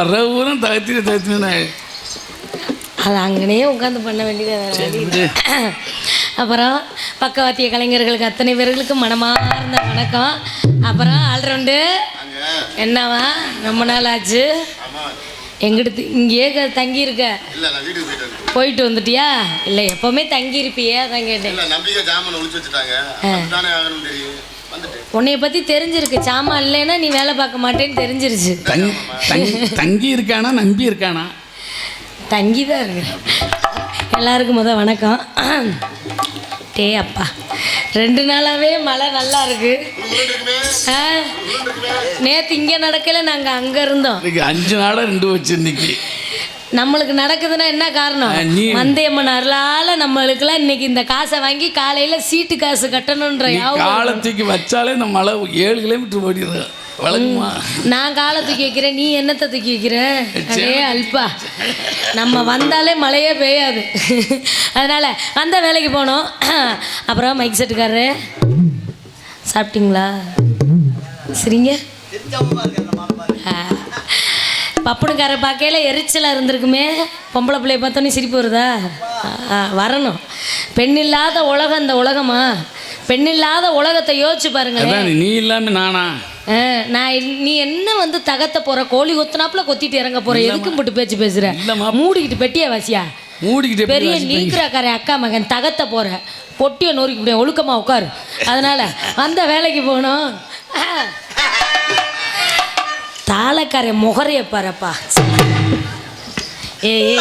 வர்ற ஊரம் தகத்தின தகத்தின அது அங்கனே உட்காந்து பண்ண வேண்டியது அப்புறம் பக்கவாத்திய கலைஞர்களுக்கு அத்தனை பேர்களுக்கு மனமார்ந்த வணக்கம். அப்புறம் ஆல்ரவுண்டு என்னவா ரொம்ப நாள் ஆச்சு. எங்கிட்ட இங்கேயே க- தங்கி இருக்க இல்ல நான் வீட்டுக்கு போயிட்டு வந்துட்டியா? இல்லை எப்போவுமே தங்கி இருப்பியே அதான் கேட்டேன். உன்னைய பற்றி தெரிஞ்சிருக்கு. சாமான் இல்லைன்னா நீ வேலை பார்க்க மாட்டேன்னு தெரிஞ்சிருச்சு. தங் தங்கி இருக்கானா நம்பி இருக்கானா? தங்கி தான் இருக்கு. எல்லாருக்கும் முத வணக்கம். டே அப்பா. ரெண்டு நாளாவே மழை நல்லா இருக்கு. நேத்து இங்கே நடக்கல நாங்கள் அங்கே இருந்தோம். அஞ்சு நாளாக ரெண்டு வச்சு இன்னைக்கு. நம்மளுக்கு நடக்குதுன்னா என்ன காரணம்? மந்தையம்மன் அருளால நம்மளுக்குலாம் இன்னைக்கு இந்த காசை வாங்கி காலையில சீட்டு காசு கட்டணுன்ற காலத்துக்கு வச்சாலே இந்த மழை ஏழு கிலோமீட்டர் ஓடிடுது. வழங்குமா நான் காலை தூக்கி வைக்கிறேன் நீ என்னத்தை தூக்கி வைக்கிற? அதே அல்பா. நம்ம வந்தாலே மழையே பெய்யாது. அதனால வந்த வேலைக்கு போனோம். அப்புறம் மைக் செட்டுக்காரரு சாப்பிட்டீங்களா? சரிங்க. பப்புனுக்கார பார்க்கையில எரிச்சலாக இருந்திருக்குமே. பொம்பளை பிள்ளைய பார்த்தோன்னே சிரிப்பு வருதா? வரணும். பெண் இல்லாத உலகம் இந்த உலகமா? பெண் இல்லாத உலகத்தை யோசிச்சு பாருங்களேன். நீ இல்லாம நானா? நான் நீ என்ன வந்து தகத்த போற? கோழி கொத்துனாப்புல கொத்திட்டு இறங்க போற? எதுக்கும் போட்டு பேச்சு பேசுற. மூடிக்கிட்டு பெட்டியா வாசியா? மூடிக்கிட்டே பெரிய வாசிப்பீங்க? நீக்கிராக்கார அக்கா மகன் தகத்த போற. பொட்டியை நொறுக்கி முடியும் ஒழுக்கமா உட்காரு. அதனால அந்த வேலைக்கு ஆ. தாளக்கார முகரைய பாருப்பா. ஏய் ஏய்.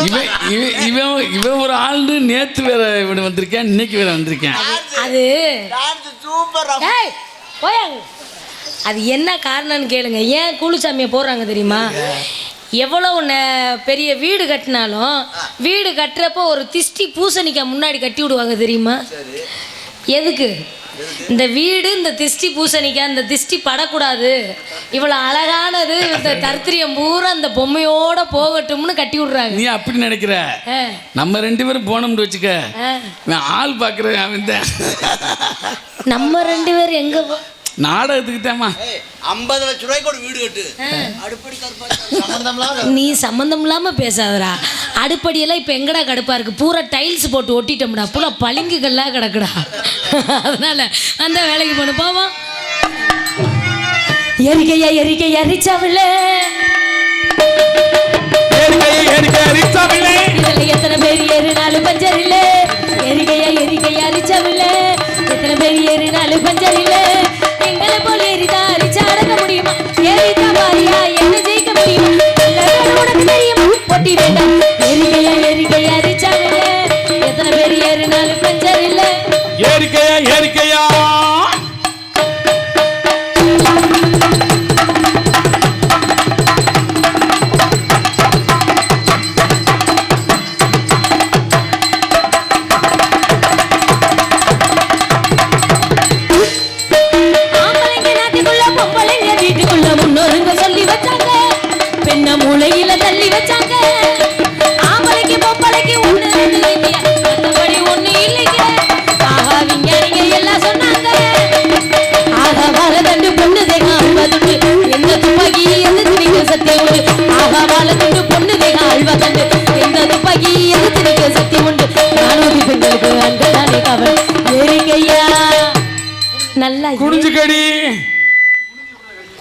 இவன் இவன் இவன் ஒரு ஆள்னு நேத்து வேற இவன் வந்திருக்கேன் இன்னைக்கு வேற வந்திருக்கேன். அது அது என்ன காரணம்னு கேளுங்க. ஏன் கூலிச்சாமியை போடுறாங்க தெரியுமா? எவ்வளவு ந- பெரிய வீடு கட்டினாலும் வீடு கட்டுறப்போ ஒரு திஷ்டி பூசணிக்காய் முன்னாடி கட்டி விடுவாங்க தெரியுமா? எதுக்கு? இந்த வீடு இந்த திஷ்டி பூசணிக்காய் இந்த திஷ்டி படக்கூடாது. இவ்வளோ அழகானது இந்த தர்த்திரியம் பூரா இந்த பொம்மையோட போகட்டும்னு கட்டி விடுறாங்க. நீ அப்படி நினைக்கிற? நம்ம ரெண்டு பேரும் போனோம்னு வச்சுக்க. ஆள் பார்க்குறேன் அவன் நம்ம ரெண்டு பேரும் எங்க நாடகத்துக்கு தாம்மா ஐம்பது லட்ச ரூபாய்க்கு ஒரு வீடு கட்டு. அடுப்படி கருப்பா நீ சம்மந்தம் இல்லாம பேசாதடா. அடுப்படியெல்லாம் இப்போ எங்கடா கடுப்பா இருக்கு? பூரா டைல்ஸ் போட்டு ஒட்டிட்டோம்டா. பூரா பளிங்குகள்லாம் கிடக்குடா. அதனால அந்த வேலைக்கு போன. போவோம் எரிக்கையா எரிக்கை எரிச்சாவில்ல இதுல எத்தனை பேர் ஏறினாலும் பஞ்சர் இல்ல. எரிக்கையா எரிக்கையா அரிச்சாவில்ல எத்தனை பேர் ஏறினாலும் பஞ்சர் தெரியுமா வேண்டாம் தேகம் அல்வதண்டு எந்த துப்பாக்கி எந்த திணிக்க சத்தியம் உண்டு. நானூறு பெண்களுக்கு அன்பு தானே கவல். ஏறிக்கையா நல்லா ஏ- குடிஞ்சுக்கடி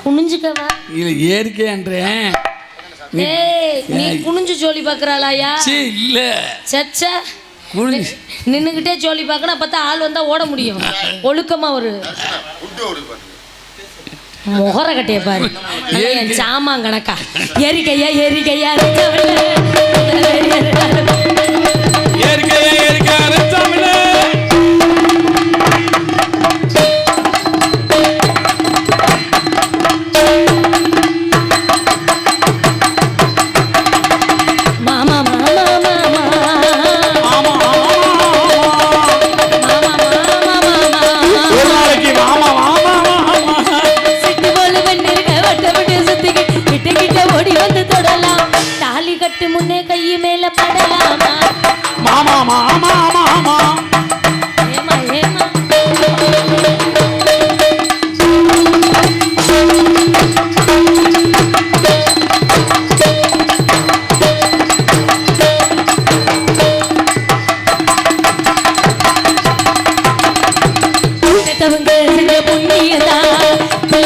குனிஞ்சுக்கவா? இல்லை ஏறிக்கையான்றேன் நீ குனிஞ்சு ஜோலி பார்க்கறாளாயா? சீ இல்லை. சச்சா. குனிஞ்சு. நின்னுக்கிட்டே ஜோலி பார்க்கணும் பார்த்தா ஆள் வந்தா ஓட முடியும். ஒழுக்கமா ஒரு முகர கட்டைய பாரு. என் சாமான் கணக்கா. எரிக்கையா எரிக்கையா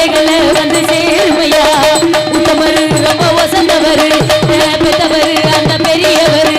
பிள்ளைகளை வந்து சேருமையா? உத்தமரு ரொம்ப வசந்தவரு பெத்தவரு அந்த பெரியவரு.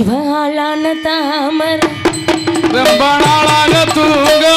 இவ ஆளான தாமரை. ரொம்ப நாளாக தூங்களே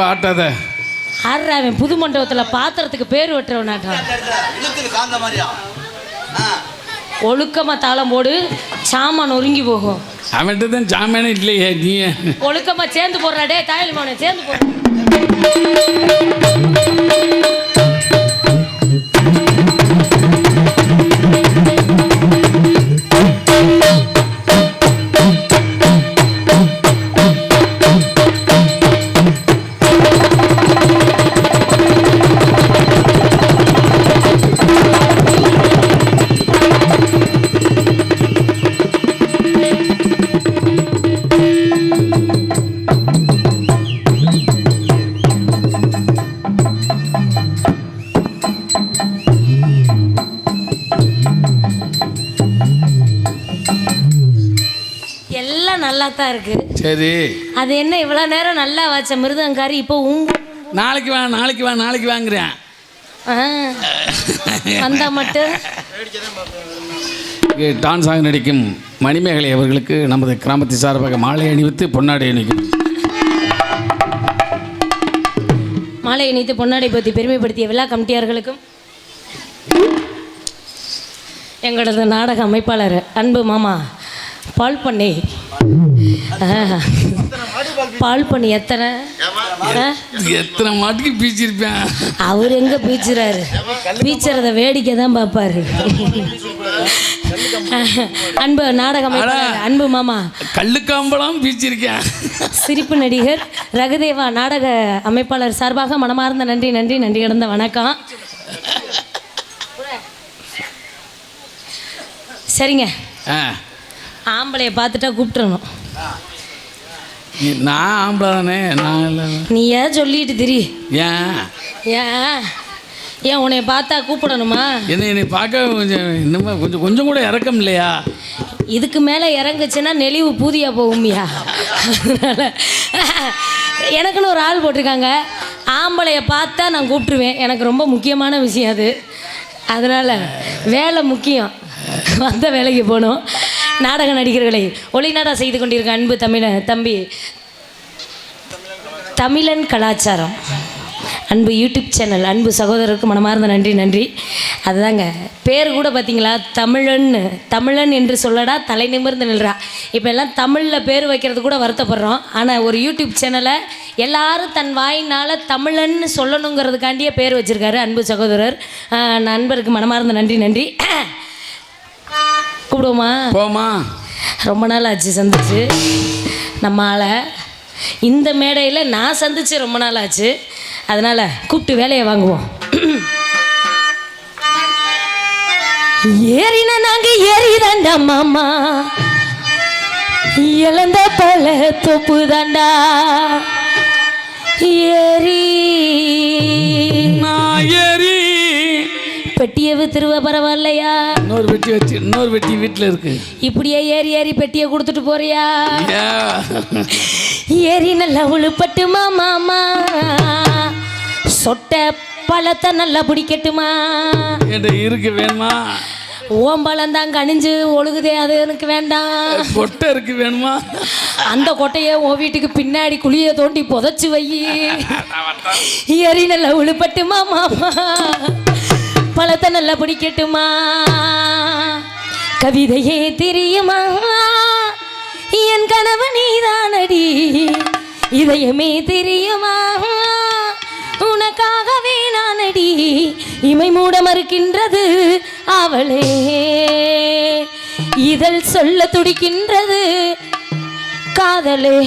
ரொம்ப ஆட்டாத ஆடுற அவன் புது மண்டபத்தில் பாத்திரத்துக்கு பேர் வெட்டுறவன் ஆட்டான் ஒழுக்கமா தாளம் போடு சாமான் ஒருங்கி போகும். அவன்கிட்ட தான் சாமானே இல்லையே நீ. ஒழுக்கமா சேர்ந்து போடுறாடே தாயல் மாவனை சேர்ந்து போடுற நல்லா தான் இருக்கு. சரி. அது என்ன இவ்வளோ நேரம் நல்லா வச்ச மிருதங்காரி இப்போ உங்க நாளைக்கு வா நாளைக்கு வா நாளைக்கு வாங்குறேன். வந்தா மட்டும். இங்கே டான்ஸாக நடிக்கும் மணிமேகலை அவர்களுக்கு நமது கிராமத்தை சார்பாக மாலை அணிவித்து பொன்னாடை அணிக்கும் மாலை இணைத்து பொன்னாடை பற்றி பெருமைப்படுத்திய விழா கமிட்டியார்களுக்கும் எங்களது நாடக அமைப்பாளர் அன்பு மாமா பால் பண்ணை பால் பண்ணி எத்தனை? எத்தனை மாட்டுக்கு பீச்சிருப்பேன்? அவர் எங்க பீச்சுறாரு? பீச்சுறத வேடிக்கை தான் பார்ப்பாரு. அன்பு நாடக அமைப்பாளர் அன்பு மாமா. கல்லுக்காம்பலாம் பீச்சிருக்கேன். சிரிப்பு நடிகர் ரகுதேவா நாடக அமைப்பாளர் சார்பாக மனமார்ந்த நன்றி நன்றி நன்றி கிடந்த வணக்கம். சரிங்க. ஆம்பளைய பார்த்துட்டா கூப்பிட்டுறணும். நான் ஆம்பளை தானே நான் இல்லை நீ ஏன் சொல்லிட்டு திரி. ஏன்? ஏன்? ஏன் உன்னைய பார்த்தா கூப்பிடணுமா? என்ன என்னை பார்க்க கொஞ்சம் இன்னும் கொஞ்சம் கொஞ்சம் கூட இறக்கம் இல்லையா? இதுக்கு மேலே இறங்குச்சுன்னா நெளிவு பூதியா போகும்யா. அதனால எனக்குன்னு ஒரு ஆள் போட்டிருக்காங்க. ஆம்பளைய பார்த்தா நான் கூப்பிட்டுருவேன். எனக்கு ரொம்ப முக்கியமான விஷயம் அது. அதனால் வேலை முக்கியம். வந்த வேலைக்கு போகணும். நாடக நடிகர்களை ஒளிநாடா செய்து கொண்டிருக்க அன்பு தமிழ தம்பி தமிழன் கலாச்சாரம். அன்பு யூடியூப் சேனல் அன்பு சகோதரருக்கு மனமார்ந்த நன்றி நன்றி. அதுதாங்க பேர் கூட பார்த்தீங்களா? தமிழன்னு தமிழன் என்று சொல்லடா தலை நிமிர்ந்து நில்றா. இப்போ எல்லாம் தமிழில் பேர் வைக்கிறது கூட வருத்தப்படுறோம். ஆனால் ஒரு யூடியூப் சேனலை எல்லாரும் தன் வாயினால் தமிழன்னு சொல்லணுங்கிறதுக்காண்டியே பேர் வச்சுருக்காரு அன்பு சகோதரர். நண்பருக்கு மனமார்ந்த நன்றி நன்றி. கூப்பிடுவோமா? போமா ரொம்ப நாள் ஆச்சு சந்திச்சு. நம்ம ஆளை இந்த மேடையில் நான் சந்திச்சு ரொம்ப நாள் ஆச்சு. அதனால் கூப்பிட்டு வேலையை வாங்குவோம். ஏறின நாங்கள் ஏறிதாண்டா மாமா. இழந்த பல தொப்பு தாண்டா ஏறி. நான் ஏறி பெட்டியை வித்துருவ பரவாயில்லையா? இன்னொரு வெட்டி வச்சு இன்னொரு வெட்டி வீட்டில் இருக்கு. இப்படியே ஏறி ஏறி பெட்டியை கொடுத்துட்டு போறியா? ஏறி நல்லா உழுப்பட்டுமா மாமா சொட்ட பழத்தை நல்லா பிடிக்கட்டுமா? என்கிட்ட இருக்கு வேணுமா? ஓம்பழம் தான் கணிஞ்சு ஒழுகுதே அது எனக்கு வேண்டாம். கொட்டை இருக்கு வேணுமா? அந்த கொட்டையை உன் வீட்டுக்கு பின்னாடி குழியை தோண்டி புதைச்சு வை. ஏறி நல்லா உழுப்பட்டுமா மாமா? பழத்தை நல்லா பிடிக்கட்டுமா கவிதையே தெரியுமா? என் கனவு நீதானடி. இதயமே தெரியுமா? உனக்காகவே நானடி. இமை மூட மறுக்கின்றது அவளே. இதழ் சொல்ல துடிக்கின்றது காதலே.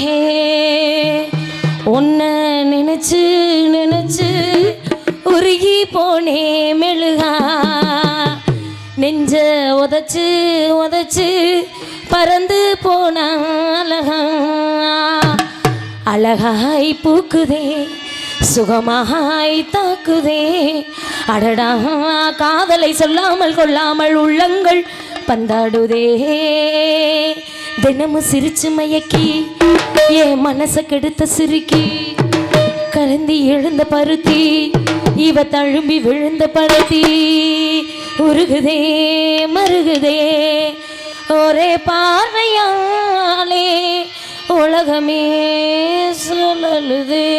உன்னை நினைச்சு நினைச்சு உருகி போனே மெழுகா. நெஞ்ச உதச்சு உதச்சு பறந்து போன அழகா. அழகாய் பூக்குதே சுகமாய் தாக்குதே. அடடா காதலை சொல்லாமல் கொள்ளாமல் உள்ளங்கள் பந்தாடுதே. தினமும் சிரிச்சு மயக்கி என் மனசை கெடுத்த சிரிக்கி. கலந்தி எழுந்த பருத்தி இவ தழும்பி விழுந்த படத்தி உருகுதே மருகுதே ஒரே பார்வையாலே உலகமே சுழலுதே.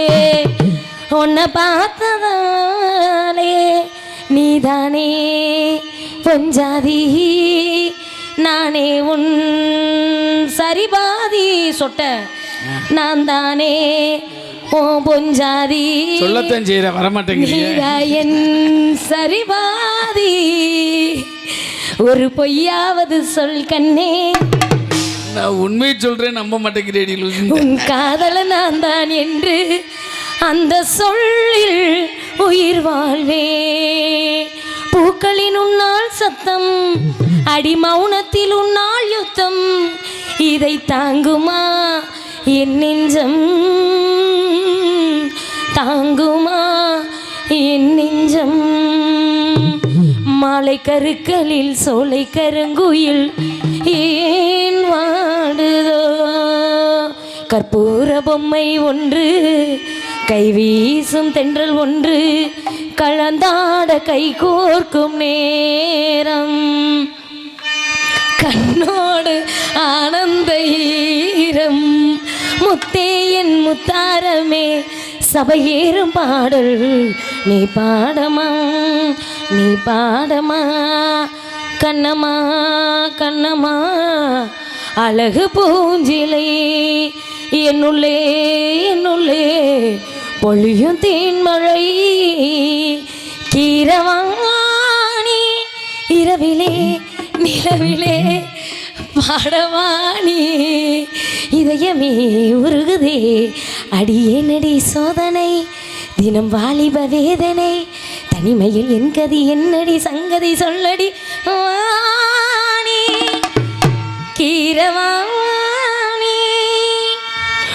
உன்னை பார்த்ததாலே நீதானே பொஞ்சாதி நானே உன் சரிபாதி. சொட்ட நான் தானே ஓ பொஞ்சாதி சொல்லத்தான் செய்கிற வரமாட்டேங்கிறீங்க. என் சரிபாதி. ஒரு பொய்யாவது சொல் கண்ணே. நான் உண்மையை சொல்கிறேன் நம்ப மாட்டேங்கிறேடி லூசு. உன் காதல நான் தான் என்று அந்த சொல்லில் உயிர் வாழ்வே. பூக்களின் உன்னால் சத்தம் அடி மௌனத்தில் உன்னால் யுத்தம் இதை தாங்குமா என் நெஞ்சம்? தாங்குமா? என் நெஞ்சம். மாலை கருக்களில் சோலை கருங்குயில் ஏன் வாடுதோ? கற்பூர பொம்மை ஒன்று கைவீசும் தென்றல் ஒன்று கலந்தாட கை கோர்க்கும் நேரம். கண்ணோடு ஆனந்த ஈரம் முத்தே என் முத்தாரமே சபையேறும் பாடல். நீ பாடமா? நீ பாடமா? கண்ணம்மா கண்ணம்மா அழகு பூஞ்சிலை. என்னுள்ளே என்னுள்ளே பொழியும் தீன்மழை கீரவாணி இரவிலே நிலவிலே பாடவாணி இதயமே உருகுதே. அடியே நடி சோதனை. தினம் வாலிப வேதனை. தனிமையில் என் கதி என்னடி சங்கதி சொல்லடி வாணி கீரவாணி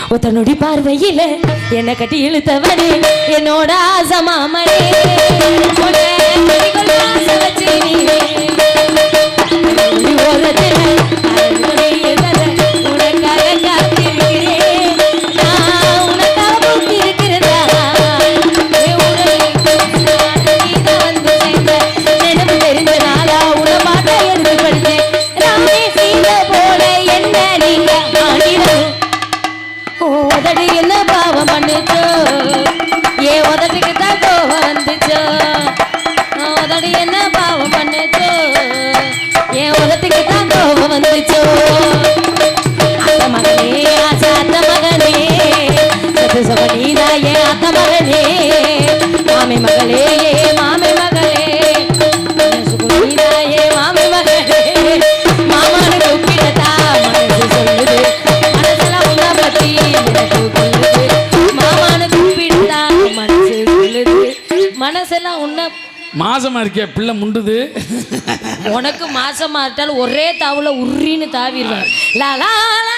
ஒத்தனுடி பார்வையில் என்னை கட்டி இழுத்தவனே. என்னோட ஆசமாமனே மகனே மாமி மகளே மாமி மகளே. சுகுனீதா ஏ மாமி மகளே. மாமானு கூப்பிடத்தா மனசு சொல்லுது. மனசுல உன்ன பத்தி எனக்கு கொள்ளுது மாமானு கூப்பிடத்தா மனசு சொல்லுது. மனசெல்லாம் உன்ன மாசமா இருக்கியா பிள்ளை முண்டுது. உனக்கு மாசமா இருந்தாலும் ஒரே தாவுல தாவிடுவேன் லா லா லா